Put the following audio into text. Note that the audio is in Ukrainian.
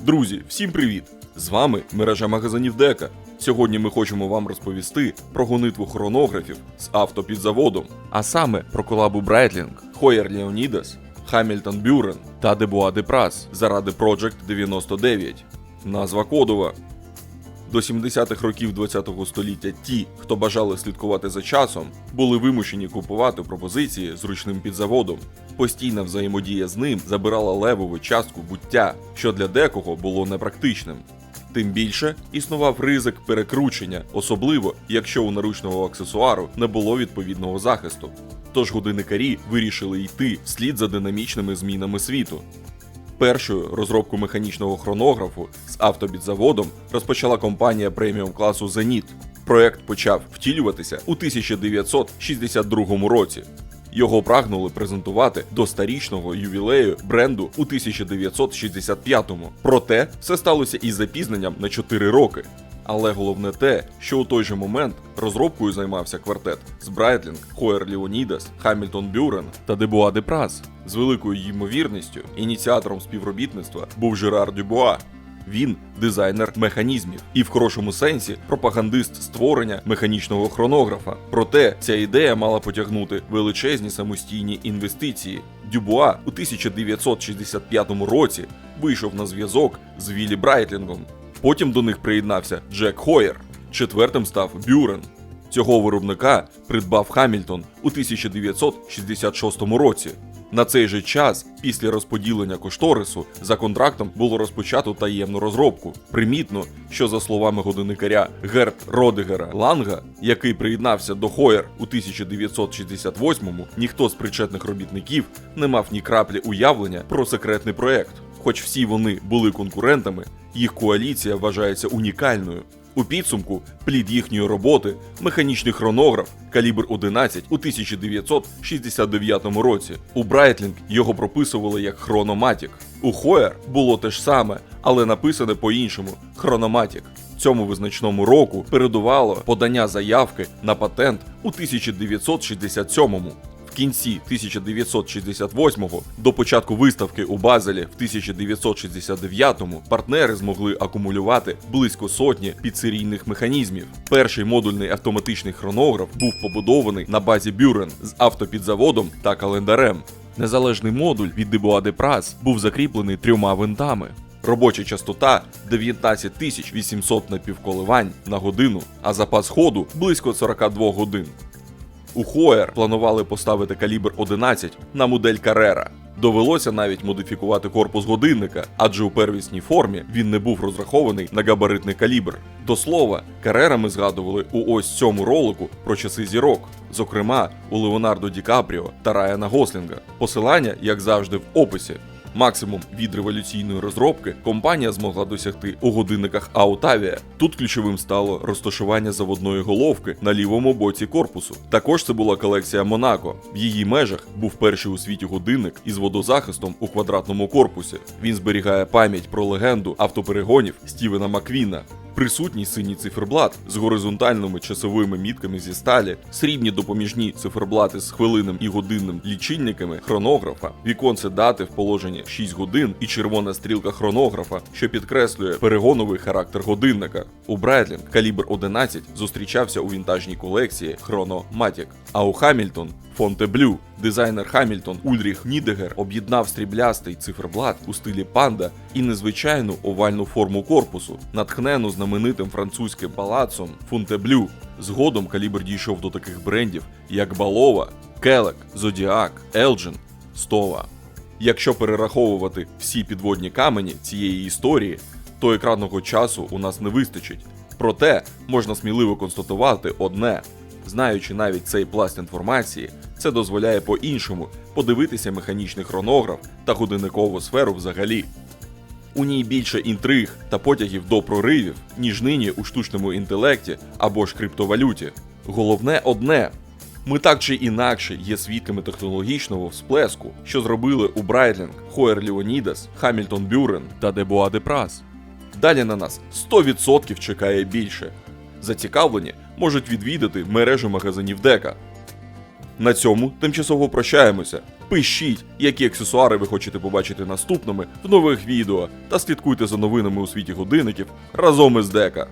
Друзі, всім привіт! З вами мережа магазинів Дека. Сьогодні ми хочемо вам розповісти про гонитву хронографів з авто під заводом, а саме про колабу Брайтлінг, Хоєр Леонідас, Хамільтон Бюрен та Дебуа Депрас заради Project 99. Назва кодова. До 70-х років ХХ століття ті, хто бажали слідкувати за часом, були вимушені купувати пропозиції з ручним підзаводом. Постійна взаємодія з ним забирала левову частку буття, що для декого було непрактичним. Тим більше існував ризик перекручення, особливо якщо у наручного аксесуару не було відповідного захисту. Тож годинникарі вирішили йти вслід за динамічними змінами світу. Першою розробку механічного хронографу з автобідзаводом розпочала компанія преміум класу Зеніт. Проект почав втілюватися у 1962 році. Його прагнули презентувати до старічного ювілею бренду у 1965-му. Проте все сталося із запізненням на 4 роки. Але головне те, що у той же момент розробкою займався квартет з Брайтлінг, Хойер Леонідас, Хамільтон Бюрен та Дебуа де Прас. З великою ймовірністю ініціатором співробітництва був Жерар Дюбуа. Він дизайнер механізмів і в хорошому сенсі пропагандист створення механічного хронографа. Проте ця ідея мала потягнути величезні самостійні інвестиції. Дюбуа у 1965 році вийшов на зв'язок з Віллі Брайтлінгом. Потім до них приєднався Джек Хойер. Четвертим став Бюрен. Цього виробника придбав Хамільтон у 1966 році. На цей же час, після розподілення кошторису, за контрактом було розпочато таємну розробку. Примітно, що за словами годинникаря Герт Родегера Ланга, який приєднався до Хойер у 1968-му, ніхто з причетних робітників не мав ні краплі уявлення про секретний проект. Хоч всі вони були конкурентами, їх коаліція вважається унікальною. У підсумку плід їхньої роботи механічний хронограф калібр 11 у 1969 році. У Брайтлінг його прописували як хрономатік. У Хойер було те ж саме, але написане по-іншому хрономатік. Цьому визначному року передувало подання заявки на патент у 1967-му. Кінці 1968-го до початку виставки у Базелі в 1969-му партнери змогли акумулювати близько сотні підсерійних механізмів. Перший модульний автоматичний хронограф був побудований на базі Бюрен з автопідзаводом та календарем. Незалежний модуль від Дебуа де Прас був закріплений трьома винтами. Робоча частота 19 800 напівколивань на годину, а запас ходу близько 42 годин. У Хоер планували поставити калібр 11 на модель Карера. Довелося навіть модифікувати корпус годинника, адже у первісній формі він не був розрахований на габаритний калібр. До слова, Карера ми згадували у ось цьому ролику про часи зірок, зокрема у Леонардо Ді Капріо та Райана Гослінга. Посилання, як завжди, в описі. Максимум від революційної розробки компанія змогла досягти у годинниках Аутавія. Тут ключовим стало розташування заводної головки на лівому боці корпусу. Також це була колекція Монако. В її межах був перший у світі годинник із водозахистом у квадратному корпусі. Він зберігає пам'ять про легенду автоперегонів Стівена Маквіна. Присутній синій циферблат з горизонтальними часовими мітками зі сталі, срібні допоміжні циферблати з хвилинним і годинним лічильниками хронографа, віконце дати в положенні 6 годин і червона стрілка хронографа, що підкреслює перегоновий характер годинника. У Брайтлінг калібр 11 зустрічався у вінтажній колекції Matic, а у Хамільтон Фонтеблю. Дизайнер Хамільтон Ульріх Нідегер об'єднав стріблястий циферблат у стилі панда і незвичайну овальну форму корпусу, натхнену знаменитим французьким палацом Фонтеблю. Згодом калібр дійшов до таких брендів, як Балова, Келек, Зодіак, Елджин, Стова. Якщо перераховувати всі підводні камені цієї історії, то екранного часу у нас не вистачить. Проте можна сміливо констатувати одне: знаючи навіть цей пласт інформації, це дозволяє по-іншому подивитися механічний хронограф та годинникову сферу взагалі. У ній більше інтриг та потягів до проривів, ніж нині у штучному інтелекті або ж криптовалюті. Головне одне. Ми так чи інакше є свідками технологічного всплеску, що зробили у Брайтлінг, Хойер Леонідас, Хамільтон Бюрен та Дебуа де Прас. Далі на нас 100% чекає більше. Зацікавлені можуть відвідати мережу магазинів Дека. На цьому тимчасово прощаємося. Пишіть, які аксесуари ви хочете побачити наступними в нових відео, та слідкуйте за новинами у світі годинників разом із Дека.